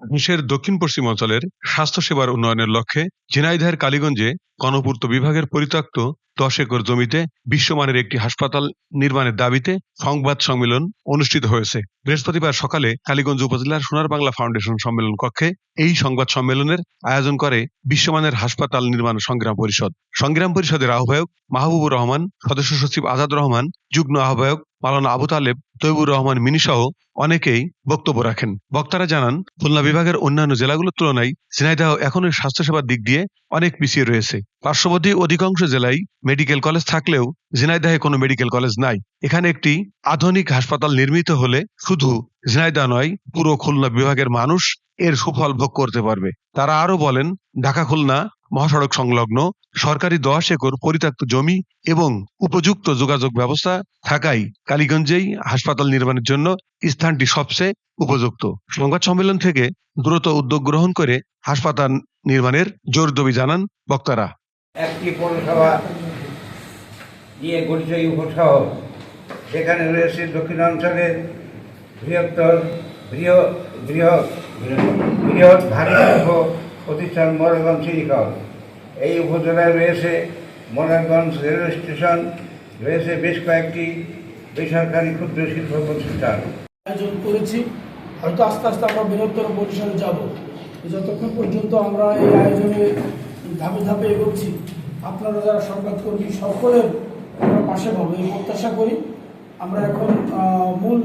দেশের দক্ষিণ পশ্চিম অঞ্চলের স্বাস্থ্যসেবার উন্নয়নের লক্ষ্যে ঝিনাইদহের কালীগঞ্জে গণপূর্ত বিভাগের পরিত্যক্ত দশ একর জমিতে বিশ্বমানের একটি হাসপাতাল নির্মাণের দাবিতে সংবাদ সম্মেলন অনুষ্ঠিত হয়েছে। বৃহস্পতিবার সকালে কালীগঞ্জ উপজেলার সোনার বাংলা ফাউন্ডেশন সম্মেলন কক্ষে এই সংবাদ সম্মেলনের আয়োজন করে বিশ্বমানের হাসপাতাল নির্মাণ সংগ্রাম পরিষদ। সংগ্রাম পরিষদের আহ্বায়ক মাহবুবুর রহমান, সদস্য সচিব আজাদ রহমান, যুগ্ম আহ্বায়ক মালানা আবু তালেব তৈবুর রহমান মিনি সহ অনেকেই বক্তব্য রাখেন। বক্তারা জানান, খুলনা বিভাগের অন্যান্য জেলাগুলোর তুলনায় ঝিনাইদহ এখনও স্বাস্থ্যসেবার দিক দিয়ে অনেক পিছিয়ে রয়েছে। পার্শ্ববর্তী অধিকাংশ জেলায় মেডিকেল কলেজ থাকলেও ঝিনাইদহে কোনো মেডিকেল কলেজ নাই। এখানে একটি আধুনিক হাসপাতাল নির্মিত হলে শুধু ঝিনাইদহ নয়, পুরো খুলনা বিভাগের মানুষ এর সুফল ভোগ করতে পারবে। তারা আরও বলেন ঢাকা খুলনা মহাসড়ক সংলগ্ন সরকারি দশ একর পরিত্যক্ত জমি এবং উপযুক্ত যোগাযোগ ব্যবস্থা থাকায় কালীগঞ্জেই হাসপাতাল নির্মাণের জন্য স্থানটি সবচেয়ে উপযুক্ত। সংবাদ সম্মেলন থেকে দ্রুত উদ্যোগ গ্রহণ করে হাসপাতাল নির্মাণের জোর দাবি জানান বক্তারা। একটি সেখানে রয়েছে দক্ষিণাঞ্চলের বৃহত্তর বৃহৎ বৃহৎ বৃহৎ ভারী প্রতিষ্ঠান মোরারগঞ্জ সিরিকল এই উপজেলায় রয়েছে মোরারগঞ্জ রেলওয়ে স্টেশন, রয়েছে বেশ কয়েকটি বেসরকারি ক্ষুদ্র শিল্প প্রতিষ্ঠান। আয়োজন করেছি। হয়তো আস্তে আস্তে আমরা বৃহত্তর পরিসরে যাব। যতক্ষণ পর্যন্ত আমরা এই আয়োজনে ধাপে ধাপে এগোচ্ছি, আপনারা যারা সংবাদকর্মী সকলের আমরা পাশে পাবো, এই প্রত্যাশা করি। আমরা এখন মূল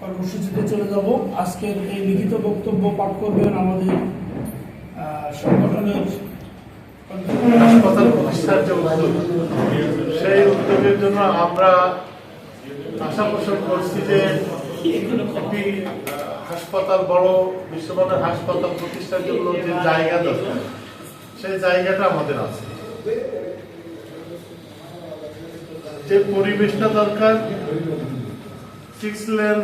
কর্মসূচিতে চলে যাব। আজকের এই লিখিত বক্তব্য পাঠ করবেন আমাদের হাসপাতাল প্রতিষ্ঠার সেই উদ্যোগের জন্য আমরা আশা পোষণ করছি যে একটি হাসপাতাল, বড় বিশ্বমানের হাসপাতাল প্রতিষ্ঠার জন্য যে জায়গা দরকার, সেই জায়গাটা আমাদের আছে। যে পরিবেশটা দরকার, সিক্স লেন,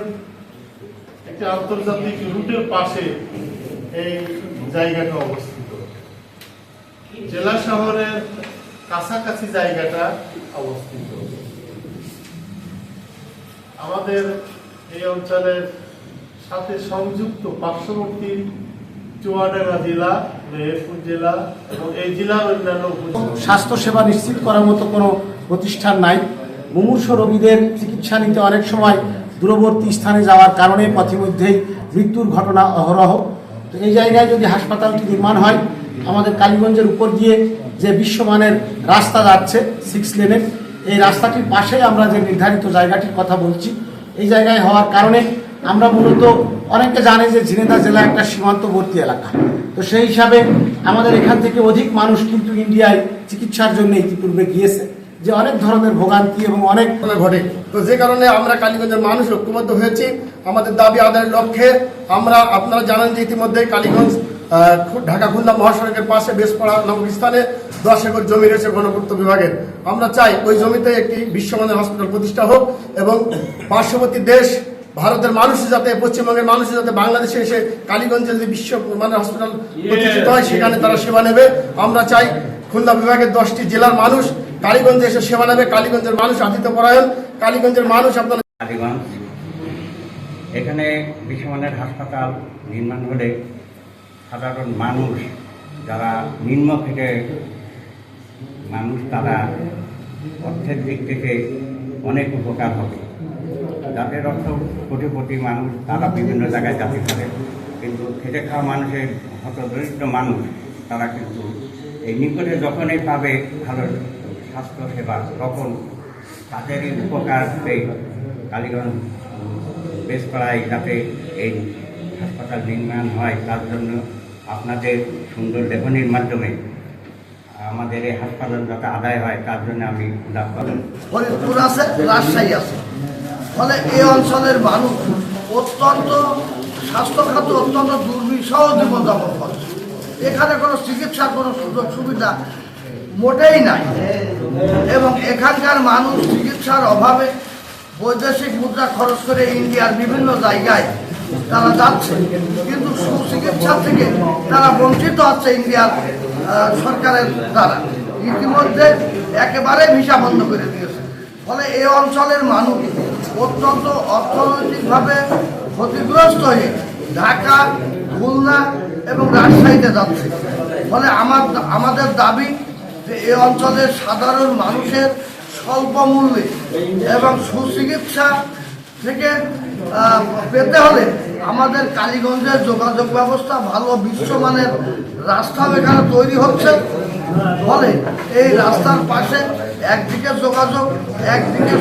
একটি আন্তর্জাতিক রুটের পাশে এই জায়গাটা অবস্থিত। জেলা শহরের কাছাকাছি জায়গাটা অবস্থিত। আমাদের এই অঞ্চলের সাথে সংযুক্ত পার্শ্ববর্তী চুয়াডাঙ্গা জেলা, মেহেরপুর জেলা এবং এই জেলার অন্যান্য স্বাস্থ্যসেবা নিশ্চিত করার মতো কোনো প্রতিষ্ঠান নাই। মুমূর্ষ রোগীদের চিকিৎসা নিতে অনেক সময় দূরবর্তী স্থানে যাওয়ার কারণে পথিমধ্যেই মৃত্যুর ঘটনা অহরহ। তো এই জায়গায় যদি হাসপাতালটি নির্মাণ হয়, আমাদের কালীগঞ্জের উপর দিয়ে যে বিশ্বমানের রাস্তা যাচ্ছে সিক্স লেনের এই রাস্তাটির পাশেই আমরা যে নির্ধারিত জায়গাটির কথা বলছি, এই জায়গায় হওয়ার কারণে আমরা মূলত অনেকে জানে যে ঝিনেদা জেলা একটা সীমান্তবর্তী এলাকা। তো সেই হিসাবে আমাদের এখান থেকে অধিক মানুষ কিন্তু ইন্ডিয়ায় চিকিৎসার জন্য ইতিপূর্বে গিয়েছে। যে অনেক ধরনের ভোগান্তি এবং অনেক ঘটে। তো যে কারণে আমরা কালীগঞ্জের মানুষ ঐক্যবদ্ধ হয়েছি। আমাদের দাবি আদায়ের লক্ষ্যে আমরা আপনারা জানেন যে ইতিমধ্যে কালীগঞ্জ ঢাকা খুলনা মহাসড়কের পাশে বেশপাড়া নামক স্থানে দশ একর জমি রয়েছে গণপূর্ত বিভাগের। আমরা চাই ওই জমিতে একটি বিশ্বমানের হসপিটাল প্রতিষ্ঠা হোক এবং পার্শ্ববর্তী দেশ ভারতের মানুষ যাতে পশ্চিমবঙ্গের মানুষ যাতে বাংলাদেশে এসে কালীগঞ্জে যদি বিশ্বমানের হসপিটাল প্রতিষ্ঠিত হয় সেখানে তারা সেবা নেবে। আমরা চাই খুলনা বিভাগের দশটি জেলার মানুষ কালীগঞ্জে এসে সেবা নেবে। কালীগঞ্জের মানুষ আতিথ্য পরায়ণ কালীগঞ্জের মানুষ আপনার কালীগঞ্জ। এখানে বিশ্বমানের হাসপাতাল নির্মাণ হলে সাধারণ মানুষ যারা নিম্ন থেকে মানুষ, তারা অর্থের দিক থেকে অনেক উপকার হবে। যাদের অর্থ কোটি কোটি মানুষ, তারা বিভিন্ন জায়গায় যেতে পারে। কিন্তু খেটে খাওয়া মানুষের হত দরিদ্র মানুষ, তারা কিন্তু এই নিকটে যখনই পাবে, ভালো স্বাস্থ্য সেবা তখন তাদেরই উপকার পেয়ে কালীগঞ্জ বেশপাড়ায় যাতে এই হাসপাতাল নির্মাণ হয়, তার জন্য আপনাদের সুন্দর লেখনির মাধ্যমে আমাদের এই হাসপাতাল যাতে আদায় হয়, তার জন্য আমি লাভ করেন ফরিদপুর আছে, রাজশাহী আছে। ফলে এই অঞ্চলের মানুষ অত্যন্ত স্বাস্থ্য খাত অত্যন্ত দুর্বিষহ জীবনযাপন করে। এখানে কোনো চিকিৎসার কোনো সুযোগ সুবিধা মোটেই নাই। এবং এখানকার মানুষ চিকিৎসার অভাবে বৈদেশিক মুদ্রা খরচ করে ইন্ডিয়ার বিভিন্ন জায়গায় তারা যাচ্ছে। কিন্তু সুচিকিৎসা থেকে তারা বঞ্চিত হচ্ছে ইন্ডিয়ার সরকারের দ্বারা। ইতিমধ্যে একেবারে ভিসা বন্ধ করে দিয়েছে। ফলে এই অঞ্চলের মানুষ অত্যন্ত অর্থনৈতিকভাবে ক্ষতিগ্রস্ত হয়ে ঢাকা, খুলনা এবং রাজশাহীতে যাচ্ছে। ফলে আমার, আমাদের দাবি যে এই অঞ্চলের সাধারণ মানুষের স্বল্প মূল্যে এবং সুচিকিৎসা থেকে পেতে হলে আমাদের কালীগঞ্জের যোগাযোগ ব্যবস্থা ভালো বিশ্বমানের রাস্তাও এখানে তৈরি হচ্ছে। ফলে এই রাস্তার পাশে একদিকে যোগাযোগ, একদিকে